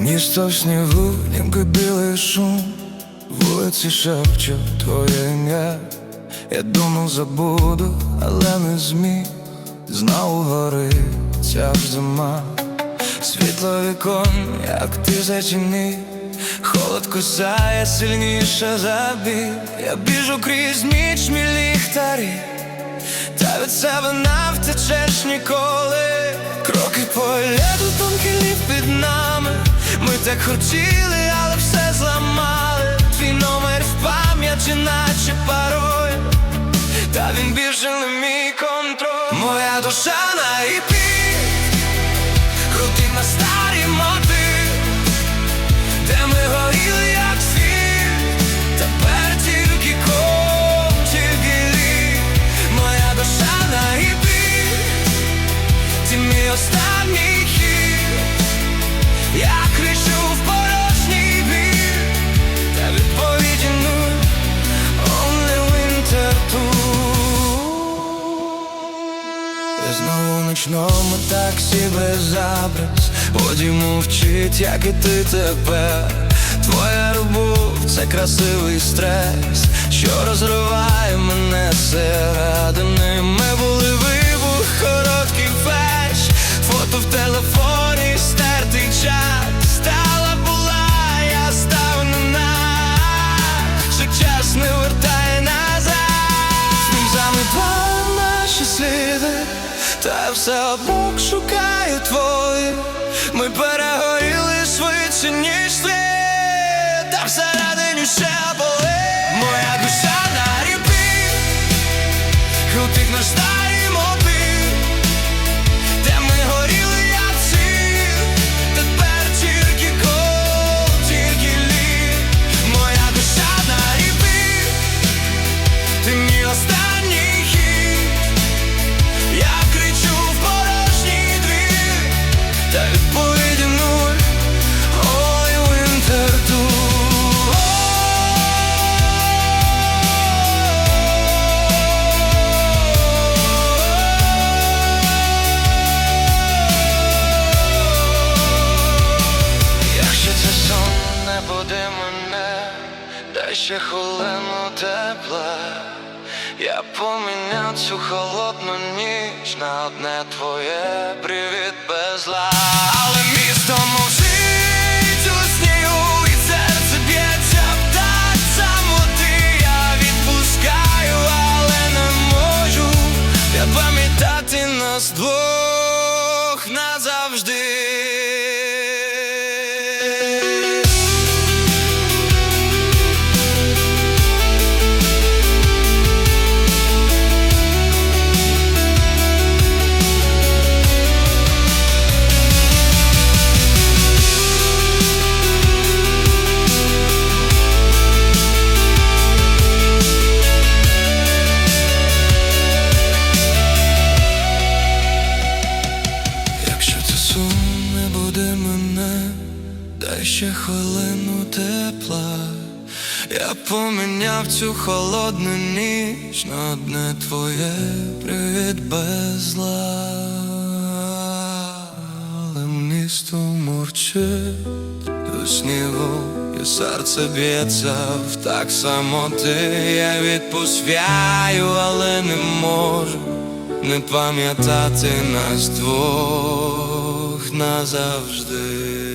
Місто в снігу, ніби білий шум, вулиці шепчуть твоє ім'я. Я думав, забуду, але не зміг. Знову горить ця ж зима. Світло вікон, як ти зачинив Холод кусає сильніше за біль Я біжу крізь ніч мій ліхтарі Та від себе не втечеш ніколи Кроки по льоду, тонкий лід під нами Ми так хотіли, але все зламали. Твій номер в пам'яті, наче пароль. Та він більше не мій контроль. Моя душа на іпі. Крутим на ночному таксі без забраз Водій мовчить, як і ти тепер. Твоя любов це красивий стрес, що розриває Все обмок шукаю твої Ми перегоріли швидше, ніж слід Та всередині ще болить. Моя душа на ріпі Крутих на старі моби Де ми горіли, як світ Тепер тільки кол, тільки лід. Моя душа на ріпі Ти мій останній ще хвилину тепла. Я поміняв цю холодну ніч на одне твоє привіт без зла хвилину тепла. Я поміняв цю холодну ніч на одне твоє привіт без зла. Але місто мовчить у снігу, і серце б'ється в так само ти. Я відпускаю, але не можу не пам'ятати нас двох назавжди.